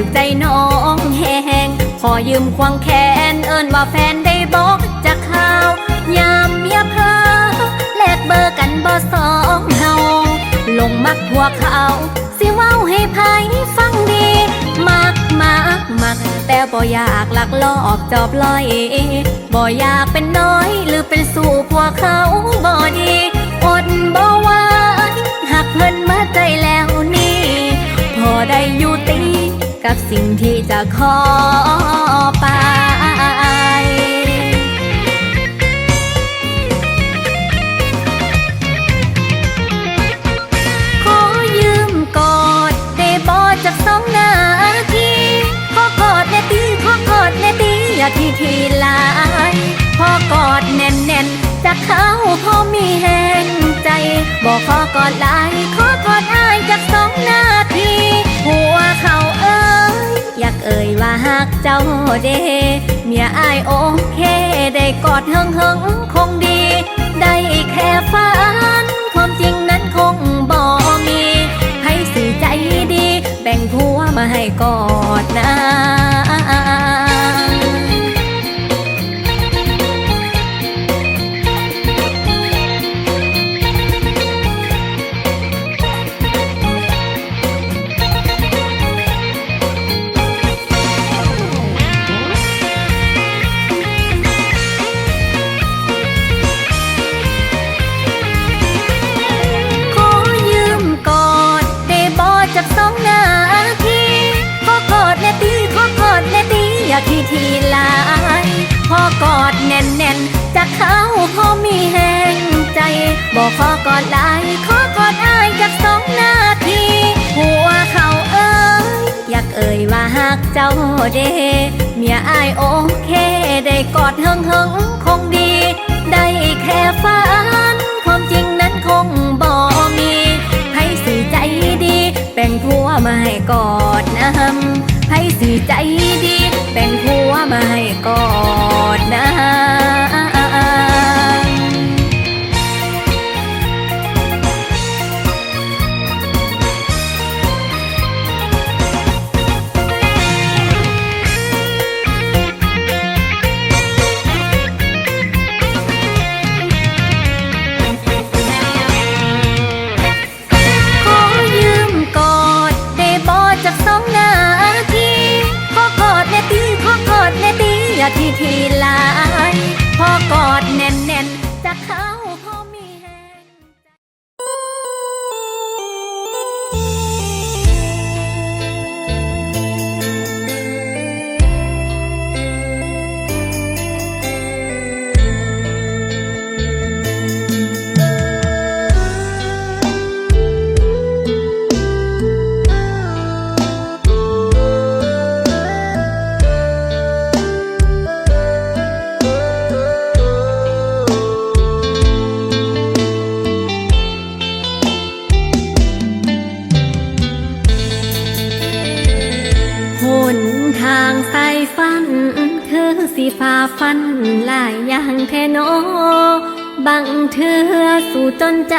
ถึกใจน้องแหงขอยืมควงแขนเอิ้นว่าแฟนได้บอกจะข่าวยามเมียเพอแลกเบอร์กันบ่สองเฮาลงมักพวเขาสิเว้าให้ไผฟังดี มักมักมัก แต่บ่อยากลักลอบจอบลอยบ่อยากเป็นน้อยหรือเป็นสู่พวกเขาบ่ดีอดบ่ไหวหักเพิ่นมาใจแล้วนี่พอได้อยู่ กับสิ่งที่จะขอไปขอยืมกอดได้บอจากสองนาทีขอกอดแน่ตีขอกอดแน่ตีอย่าทีทีหลายพอกอดแน่นแน่นๆจากเขาพอมีแหงใจ บอกขอกอดลาย หักเจ้าเดเมียอายโอเค ได้กอดเฮิงเฮิงคงดี ได้แค่ฝัน ความจริงนั้นคงบ่มี ให้สีใจดี แบ่งผัวมาให้กอดนะ ขอกอดหลายขอกอดอ้ายจากสองนาที หัวเขาเอ้ยอยากเอ่ยว่าหักเจ้าเดเมียอายโอเค ได้กอดเฮิงเฮิงคงดี ได้แค่ฝันความจริงนั้นคงบ่มีให้สื่อใจดีแบ่งผัวมาให้กอดนะให้สื่อใจดี ทีทีไลาย พอกอดแน่นแน่นๆจะเข้า คือสีฟ้าฟันหลายอย่างแท่นอบางเธอสู่จนใจ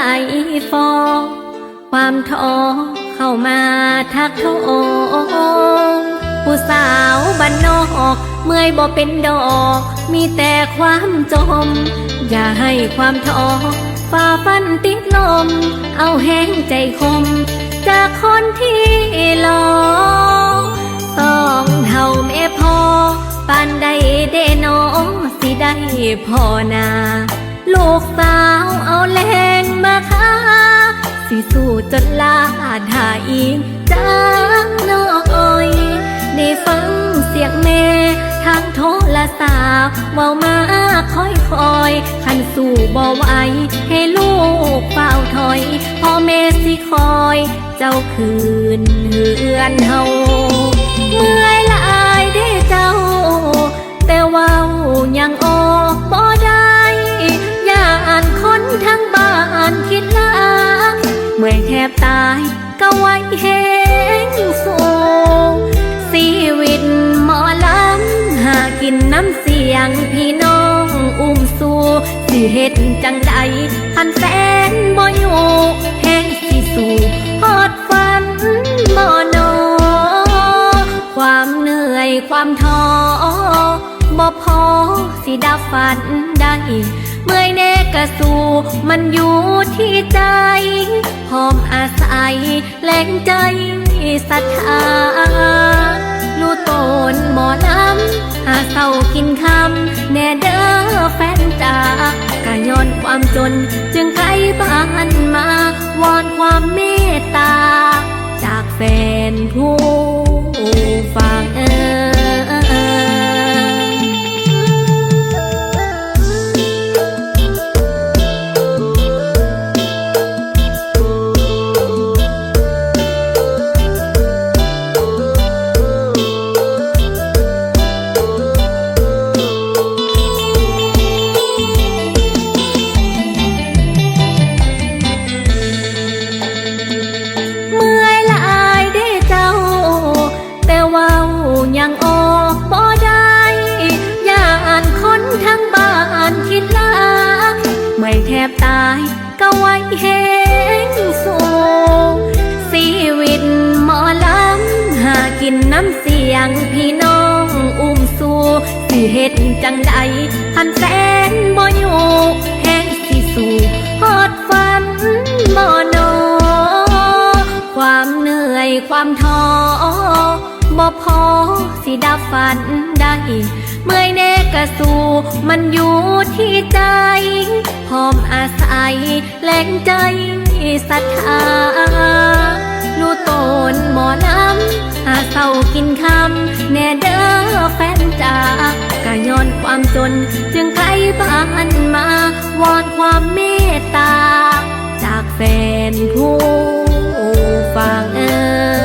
ฟอ ความท้อเข้ามาทักโทมผู้สาวบ้านนอกเมื่อยบ่เป็นดอก มีแต่ความจม อย่าให้ความท้อฝ่าฟันติดลม เอาแห้งใจคม จากคนที่หลอกต้องเท่าแม่พอ ปานใดเดน้องสิได้พอนา ลูกสาวเอาแรงมาค้าสิสู้จนลาดหาอีกจังน้อยได้ฟังเสียงแม่ทางโทรศัพท์เว้ามาคอยคอยๆคันสู่บ่ไหวให้ลูกเฝ้าถอยพ่อแม่สิคอย เจ้าคืนเฮือนเฮาเมื่อยหลายได้เจ้า แต่ว่ายังออกบ่ได้ย่านคนทั้งบ้านคิดลาเมื่อยแทบตายก็ไว้แหงสูงชีวิตหมอลำหากินน้ำเสียงพี่น้องอุ้มสู่สิเฮ็ดจังใดคันแฟนบ่อยู่แหงสิสู่ฮอดฝันบ่นอความเหนื่อยความท้อ บ่พอสิดับฝันได้เมื่อยแน่กระสูมันอยู่ที่ใจพร้อมอาศัยแรงใจศรัทธาลูโตนหมอลำหาเศร้ากินคำแน่เด้อแฟนจากะย้อนความจน จึงไกลบ้านมาวอนความเมตตา จากแฟนผู้ ไว้แหงสูงชีวิตหมอลำหากินน้ำเสียงพี่น้องอุ้มสู่สิเฮ็ดจังใดพันแฟนบ่อยู่แห้งสิสู่ฮอดฝันบ่นอความเหนื่อยความท้อบ่พอสิดับฝันได้เมื่อยแน่กะสู่มันอยู่ ที่ใจพร้อมอาศัยแรงใจศรัทธาลูโตนหมอลำหาเศร้ากินคำแน่เด้อแฟนจากะย้อนความจน จึงไกลบ้านมาวอนความเมตตา จากแฟนผู้ฟังเออ